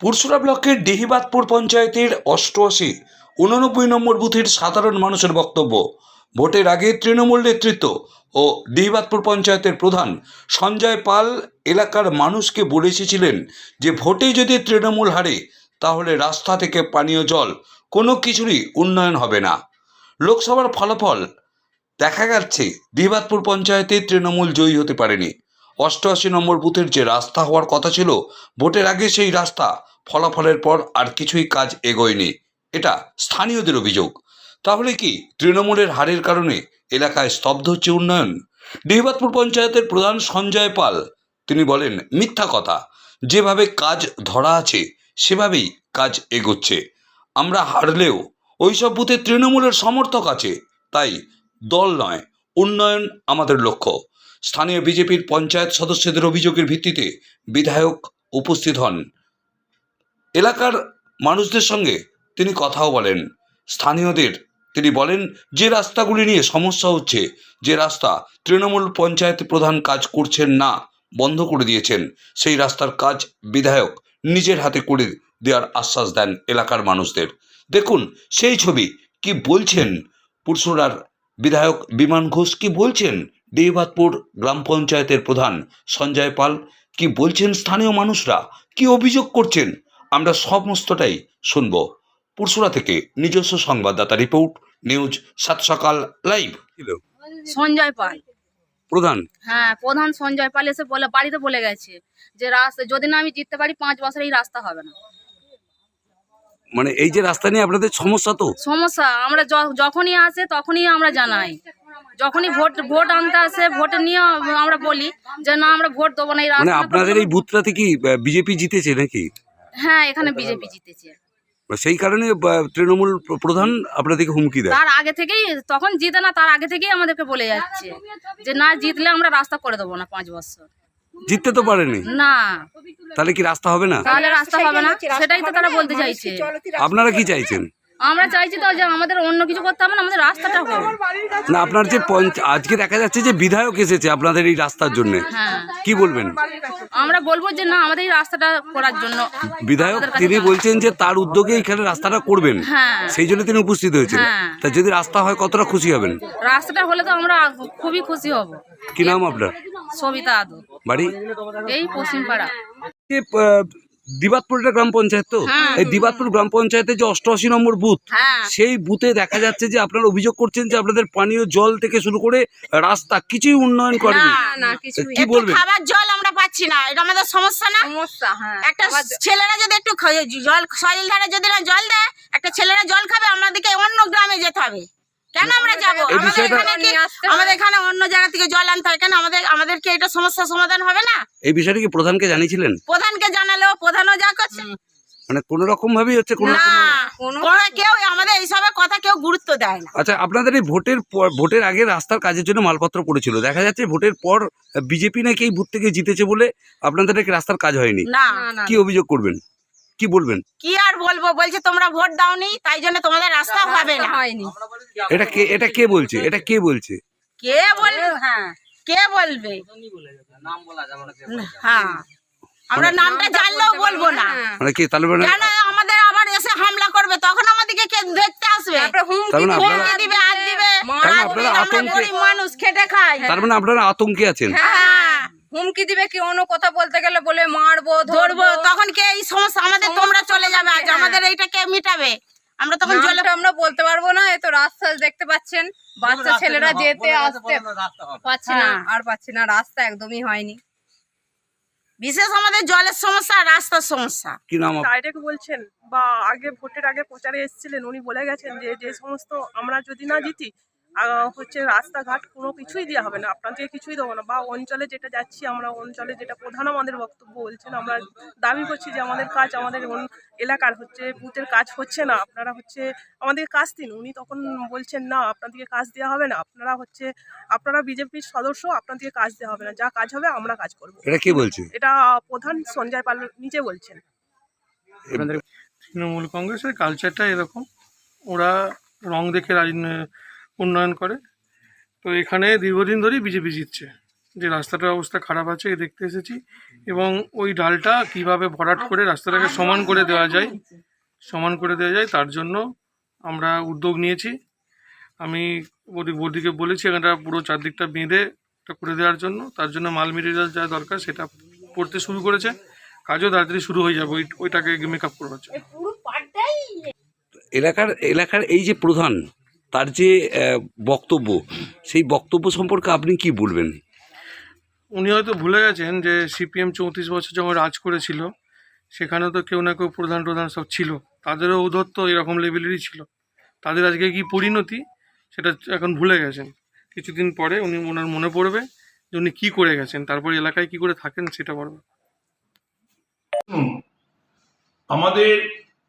পুরসুরা ব্লকের ডিহিবাদপুর পঞ্চায়েতের অষ্টআশি, উননব্বই নম্বর বুথের সাধারণ মানুষের বক্তব্য। ভোটের আগে তৃণমূল নেতৃত্ব ও ডিহিবাদপুর পঞ্চায়েতের প্রধান সঞ্জয় পাল এলাকার মানুষকে বলে এসেছিলেন যে, ভোটে যদি তৃণমূল হারে, তাহলে রাস্তা থেকে পানীয় জল কোনো কিছুরই উন্নয়ন হবে না। লোকসভার ফলাফল দেখা যাচ্ছে দিবাদপুর পঞ্চায়েতে তৃণমূল জয়ী হতে পারেনি। অষ্টআশি নম্বর বুথের যে রাস্তা হওয়ার কথা ছিল, ভোটের আগে সেই রাস্তা ফলাফলের পর আর কিছুই কাজ এগোয়নি। এটা স্থানীয়দের অভিযোগ। তাহলে কি তৃণমূলের হারের কারণে এলাকায় স্তব্ধ হচ্ছে উন্নয়ন? ডিহিবাদপুর পঞ্চায়েতের প্রধান সঞ্জয় পাল, তিনি বলেন, মিথ্যা কথা। যেভাবে কাজ ধরা আছে, সেভাবেই কাজ এগোচ্ছে। আমরা হারলেও ওইসব বুথে তৃণমূলের সমর্থক আছে। তাই দল নয়, উন্নয়ন আমাদের লক্ষ্য। স্থানীয় বিজেপির পঞ্চায়েত সদস্যদের অভিযোগের ভিত্তিতে বিধায়ক উপস্থিত হন। এলাকার মানুষদের সঙ্গে তিনি কথাও বলেন। স্থানীয়দের তিনি বলেন, যে রাস্তাগুলি নিয়ে সমস্যা হচ্ছে, যে রাস্তা তৃণমূল পঞ্চায়েত প্রধান কাজ করছেন না, বন্ধ করে দিয়েছেন, সেই রাস্তার কাজ বিধায়ক নিজের হাতে করে দেওয়ার আশ্বাস দেন এলাকার মানুষদের। দেখুন, সেই ছবি কি বলছেন? পুরসুরার বিধায়ক বিমান ঘোষ কি বলছেন? দেবাদপুর গ্রাম পঞ্চায়েতের প্রধান সঞ্জয় পাল কি বলছেন স্থানীয় মানুষরা? কি অভিযোগ করছেন? আমরা সমস্তটাই শুনব। পুরসুরা থেকে নিজস্ব সংবাদদাতা রিপোর্ট নিউজ সাত সকাল লাইভ। সঞ্জয় পাল। প্রধান? হ্যাঁ প্রধান সঞ্জয় পাল এসে বলে বাড়িতে বলে গেছে যে রাস্তা যদি না আমি জিততে পারি পাঁচ বছর এই রাস্তা হবে না। মানে এই যে রাস্তা নিয়ে আপনাদের সমস্যা তো? সমস্যা আমরা যখনই আসে তখনই আমরা জানাই। যখনই ভোট ভোট আনতে আসে ভোট নিয়ে আমরা বলি যে না আমরা ভোট দেবো না এই মানে রাস্তা আপনাদের এই বুথটাতে কি বিজেপি জিতেছে নাকি? হ্যাঁ এখানে বিজেপি জিতেছে। সেই কারণে তৃণমূল প্রধান আপনাদেরকে হুমকি দেয়। তার আগে থেকেই তখন জিতে না তার আগে থেকেই আমাদেরকে বলে যাচ্ছে যে না জিতলে আমরা রাস্তা করে দেবো না পাঁচ বছর। জিততে তো পারেনি। না। তাহলে কি রাস্তা হবে না? তাহলে রাস্তা হবে না? সেটাই তো তারা বলতে চাইছে। আপনারা কি চাইছেন? আমরা চাইছি তো যে আমাদের অন্য কিছু করতে হবে না আমাদের রাস্তাটা হোক না আপনার যে আজকে দেখা যাচ্ছে যে বিধায়ক এসেছে আপনাদের এই রাস্তার জন্য। হ্যাঁ। কি বলবেন? আমরা বলব যে না আমাদের এই রাস্তাটা করার জন্য। বিধায়ক তিনি বলছেন যে তার উদ্যোগে এখানে রাস্তাটা করবেন। হ্যাঁ। সেই জন্য তিনি উপস্থিত হয়েছেন। হ্যাঁ। তা যদি রাস্তা হয় কতটা খুশি হবেন? রাস্তাটা হলে তো আমরা খুবই খুশি হব। কি নাম আপনার? সবিতা আদু বাড়ি? এই পশ্চিমপাড়া। দিবাতপুর এটা গ্রাম পঞ্চায়েত তো? হ্যাঁ। এই দিবাতপুর গ্রাম পঞ্চায়েতে যে অষ্টআশি নম্বর বুথ হ্যাঁ। সেই বুথে দেখা যাচ্ছে যে আপনারা অভিযোগ করছেন যে আপনাদের পানীয় জল থেকে শুরু করে রাস্তা কিছুই উন্নয়ন করেনি। না কি বলবেন? খাবার জল আমরা পাচ্ছি না এটা আমাদের সমস্যা না? সমস্যা হ্যাঁ একটা ছেলেরা যদি একটু জল সয়েল ধারে যদি না জল দেয় একটা ছেলেরা জল খাবে আমাদেরকে অন্য গ্রামে যেতে হবে। কেন আমরা যাব? আমাদের এখানে আমাদের এখানে অন্য জায়গা থেকে জল আনতে হয় কেন? আমাদের আমাদের কি এটা সমস্যার সমাধান হবে না? এই বিষয়টা কি প্রধানকে জানিয়েছিলেন? প্রধানকে জানালেও প্রধানও যা করছে। মানে কোন রকম ভাবেই হচ্ছে কোন কোনো কেউ আমাদের এইসবের কথা কেউ গুরুত্ব দেয় না। আচ্ছা আপনাদের এই ভোটের পর ভোটের আগে রাস্তার কাজের জন্য মালপত্র পড়েছিল। দেখা যাচ্ছে ভোটের পর বিজেপি নাকি এই বুথ থেকে জিতেছে বলে আপনাদের নাকি রাস্তার কাজ হয়নি। কি অভিযোগ করবেন? কি বলবেন? কি আর বলব? বলছে তোমরা ভোট দাওনি তাই জন্য তোমাদের রাস্তা হবে না। হয়নি। এটা কে এটা কে বলছে? এটা কে বলছে? কে বলবে? হ্যাঁ কে বলবে? হ্যাঁ। আমরা নামটা জানলেও বলব না। মানে কি তাহলে মানে কেন আমাদের আবার এসে হামলা করবে? তখন আমাদেরকে কে দেখতে আসবে? মানে আপনারা দিবে আর দিবে। তার মানে আর দিবে, আপনারা আমরা আতঙ্কে- গরিব মানুষ খেটে খাই। তার মানে আপনারা আতঙ্কে আছেন। হ্যাঁ। হুমকি দিবে কি অন্য কথা বলতে গেলে বলে মারবো ধরবো। তখন কে এই সমস্যা আমাদের তোমরা চলে যাবে আজ আমাদের এইটা কে মিটাবে? আমরা তখন জলে আমরা বলতে পারব না এই তো রাস্তা দেখতে পাচ্ছেন। বাচ্চা ছেলেরা যেতে আসতে পাচ্ছে না হ্যাঁ। আর পাচ্ছে না রাস্তা একদমই হয়নি। বিশেষ আমাদের জলের সমস্যা রাস্তার সমস্যা। কি নাম ডাইরেক্ট বলছেন বা আগে ভোটের আগে প্রচারে এসেছিলেন উনি বলে গেছেন যে যে সমস্ত আমরা যদি না জিতি হচ্ছে রাস্তাঘাট কোনো কিছুই দেওয়া হবে না। আপনাদেরকে কিছুই দেবো না। বা অঞ্চলে যেটা যাচ্ছি আমরা অঞ্চলে যেটা প্রধান আমাদের বক্তব্য বলছেন আমরা দাবি করছি যে আমাদের কাজ আমাদের এলাকার হচ্ছে বুথের কাজ হচ্ছে না। আপনারা হচ্ছে আমাদের কাজ দিন। উনি তখন বলছেন না আপনাদেরকে কাজ দেওয়া হবে না। আপনারা হচ্ছে আপনারা বিজেপির সদস্য আপনাদেরকে কাজ দেওয়া হবে না। যা কাজ হবে আমরা কাজ করব। এটা কে বলছে? এটা প্রধান সঞ্জয় পাল নিজে বলছেন। তৃণমূল কংগ্রেসের কালচারটা এরকম। ওরা রং দেখে রাজ- উন্নয়ন করে। তো এখানে দীর্ঘদিন ধরেই বিজেপি জিতছে। যে রাস্তাটার অবস্থা খারাপ আছে দেখতে এসেছি। এবং ওই ডালটা কীভাবে ভরাট করে রাস্তাটাকে সমান করে দেওয়া যায় সমান করে দেওয়া যায় তার জন্য আমরা উদ্যোগ নিয়েছি। আমি বৌদি বৌদিকে বলেছি এখানটা পুরো চারদিকটা বেঁধে এটা করে দেওয়ার জন্য। তার জন্য মাল মেটেরিয়াল যা দরকার সেটা পড়তে শুরু করেছে। কাজও তাড়াতাড়ি শুরু হয়ে যাবে ওই ওইটাকে মেকআপ করবার জন্য। এলাকার এলাকার এই যে প্রধান তার যে বক্তব্য সেই বক্তব্য সম্পর্কে আপনি কি বলবেন? উনি হয়তো ভুলে গেছেন যে সিপিএম চৌত্রিশ বছর যখন রাজ করেছিল সেখানে তো কেউ না কেউ প্রধান প্রধান সব ছিল। তাদেরও ঔদ্ধত্য এরকম লেভেলেরই ছিল। তাদের আজকে কি পরিণতি সেটা এখন ভুলে গেছেন। কিছুদিন পরে উনি ওনার মনে পড়বে যে উনি কী করে গেছেন তারপর এলাকায় কি করে থাকেন সেটা বলবে। আমাদের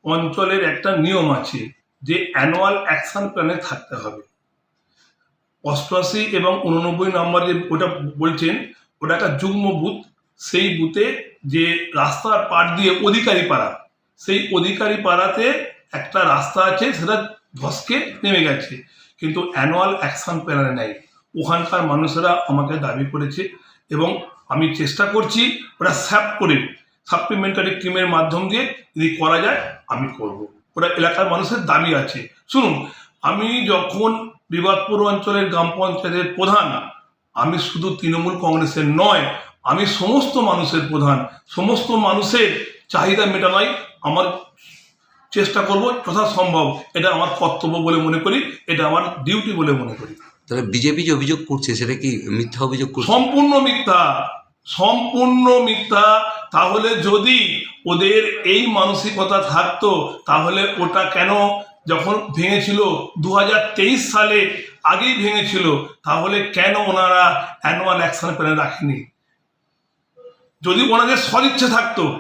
অঞ্চলের একটা নিয়ম আছে যে অ্যানুয়াল অ্যাকশন প্ল্যানে থাকতে হবে। অষ্টআশি এবং উননব্বই নম্বর যে ওটা বলছেন, ওটা একটা যুগ্ম বুথ। সেই বুথে যে রাস্তার পাড় দিয়ে অধিকারী পাড়া, সেই অধিকারী পাড়াতে একটা রাস্তা আছে, সেটা ধসকে নেমে গেছে। কিন্তু অ্যানুয়াল অ্যাকশন প্ল্যানে নেই। ওখানকার মানুষেরা আমাকে দাবি করেছে এবং আমি চেষ্টা করছি ওটা স্যাপ করে সাপ্লিমেন্টারি টিমের মাধ্যম দিয়ে যদি করা যায়, আমি করব। ওটা এলাকার মানুষের দাবি আছে। শুনুন আমি যখন বিবাদপুর অঞ্চলের গ্রাম পঞ্চায়েতের প্রধান আমি শুধু তৃণমূল কংগ্রেসের নয় আমি সমস্ত মানুষের প্রধান সমস্ত মানুষের চাহিদা মেটানোই আমার চেষ্টা করব যথাসম্ভব। এটা আমার কর্তব্য বলে মনে করি এটা আমার ডিউটি বলে মনে করি। তাহলে বিজেপি যে অভিযোগ করছে সেটা কি মিথ্যা অভিযোগ করছে? সম্পূর্ণ মিথ্যা সম্পূর্ণ মিথ্যা। তাহলে যদি ওদের এই মানসিকতা থাকতো, তাহলে ওটা কেন যখন ভেঙেছিল? দু হাজার তেইশ সালে আগেই ভেঙেছিল। তাহলে কেন ওনারা অ্যানুয়াল অ্যাকশন প্ল্যান রাখেনি? যদি ওনাদের সদিচ্ছা থাকতো,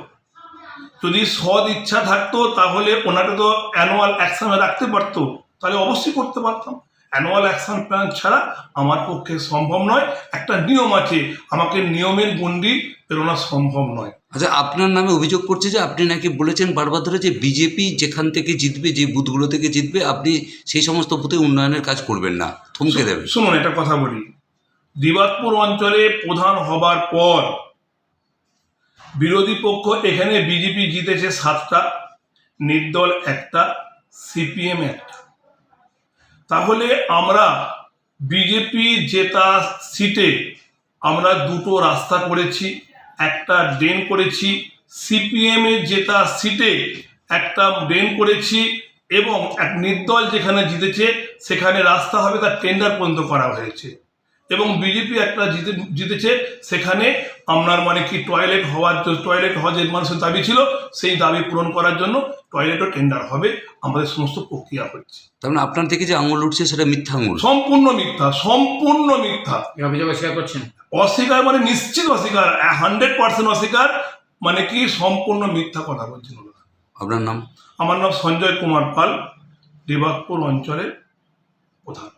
যদি সদ ইচ্ছা থাকতো, তাহলে ওনাকে তো অ্যানুয়াল অ্যাকশনে রাখতে পারতো। তাহলে অবশ্যই করতে পারতাম। অ্যানুয়াল অ্যাকশন প্ল্যান ছাড়া আমার পক্ষে সম্ভব নয়। একটা নিয়ম আছে আমাকে নিয়মের গণ্ডি পেরোনো সম্ভব নয়। আচ্ছা আপনার নামে অভিযোগ করছে যে আপনি নাকি বলেছেন বারবার ধরে যে বিজেপি যেখান থেকে জিতবে যে বুথগুলো থেকে জিতবে আপনি সেই সমস্ত বুথে উন্নয়নের কাজ করবেন না। থমকে দেবেন। শুনুন একটা কথা বলি। দিবাদপুর অঞ্চলে প্রধান হবার পর বিরোধী পক্ষ এখানে বিজেপি জিতেছে সাতটা নির্দল একটা সিপিএম একটা। তাহলে আমরা বিজেপি জেতা সিটে আমরা দুটো রাস্তা করেছি, একটা ড্রেন করেছি সিপিএম এর জেতা সিটে একটা ড্রেন করেছি এবং এক নির্দল যেখানে জিতেছে সেখানে রাস্তা হবে তার টেন্ডার পর্যন্ত করা হয়েছে। এবং বিজেপি একটা জিতে জিতেছে। সেখানে আপনার মানে কি টয়লেট হওয়ার টয়লেট হওয়ার যে মানুষের দাবি ছিল সেই দাবি পূরণ করার জন্য টয়লেটও টেন্ডার হবে। আমাদের সমস্ত প্রক্রিয়া হচ্ছে। তার মানে আপনার থেকে যে আঙুল উঠছে সেটা মিথ্যা আঙুল। সম্পূর্ণ মিথ্যা সম্পূর্ণ মিথ্যা। অভিযোগ অস্বীকার করছেন? অস্বীকার মানে নিশ্চিত অস্বীকার হান্ড্রেড পার্সেন্ট অস্বীকার। মানে কি সম্পূর্ণ মিথ্যা কথা বলছেন ওনারা। আপনার নাম? আমার নাম সঞ্জয় কুমার পাল দিবাকপুর অঞ্চলের প্রধান।